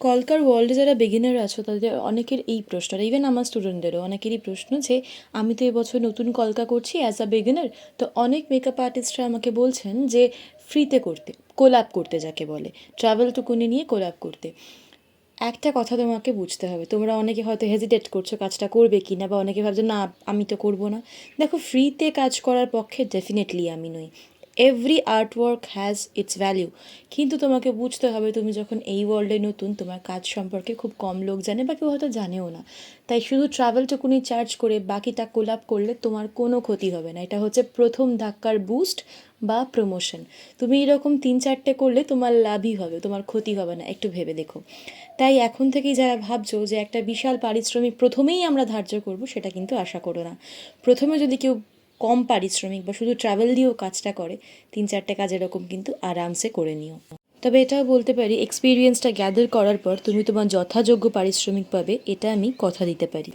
কলকার ওয়ার্ল্ডে যারা বিগিনার আছো, তাদের অনেকের এই প্রশ্নটা ইভেন আমার স্টুডেন্টদেরও অনেকেরই প্রশ্ন যে, আমি তো এবছর নতুন কলকা করছি অ্যাজ আ বিগিনার তো অনেক মেকআপ আর্টিস্টরা আমাকে বলছেন যে ফ্রিতে করতে কোলাপ করতে যাকে বলে ট্রাভেলটুকুনি নিয়ে কোলাপ করতে। একটা কথা তোমাকে বুঝতে হবে, তোমরা অনেকে হয়তো হেজিটেট করছ কাজটা করবে কি না বা অনেকে ভাবছ, না, আমি তো করব না। দেখো ফ্রিতে কাজ করার পক্ষে ডেফিনেটলি আমি নই। Every art work has its value কিন্তু তোমাকে বুঝতে হবে, তুমি যখন এই ওয়ার্ল্ডে নতুন, তোমার কাজ সম্পর্কে খুব কম লোক জানে বা কেউ হয়তো জানেও না। তাই শুধু ট্রাভেলটুকুনি চার্জ করে বাকিটা কোলাপ করলে তোমার কোনো ক্ষতি হবে না। এটা হচ্ছে প্রথম ধাক্কার বুস্ট বা প্রমোশন তুমি এরকম তিন চারটে করলে তোমার লাভই হবে, তোমার ক্ষতি হবে না। একটু ভেবে দেখো। তাই এখন থেকেই যারা ভাবছ যে একটা বিশাল পারিশ্রমিক প্রথমেই আমরা ধার্য করব, সেটা কিন্তু আশা করো না। প্রথমে যদি কেউ কম পারিশ্রমিক বা শুধু ট্রাভেল দিয়েও কাজটা করে, তিন চারটে কাজ এরকম কিন্তু আরামসে করে নিও। তবে এটাও বলতে পারি এক্সপিরিয়েন্সটা গ্যাদার করার পর তুমি তোমার যথাযোগ্য পারিশ্রমিক পাবে, এটা আমি কথা দিতে পারি।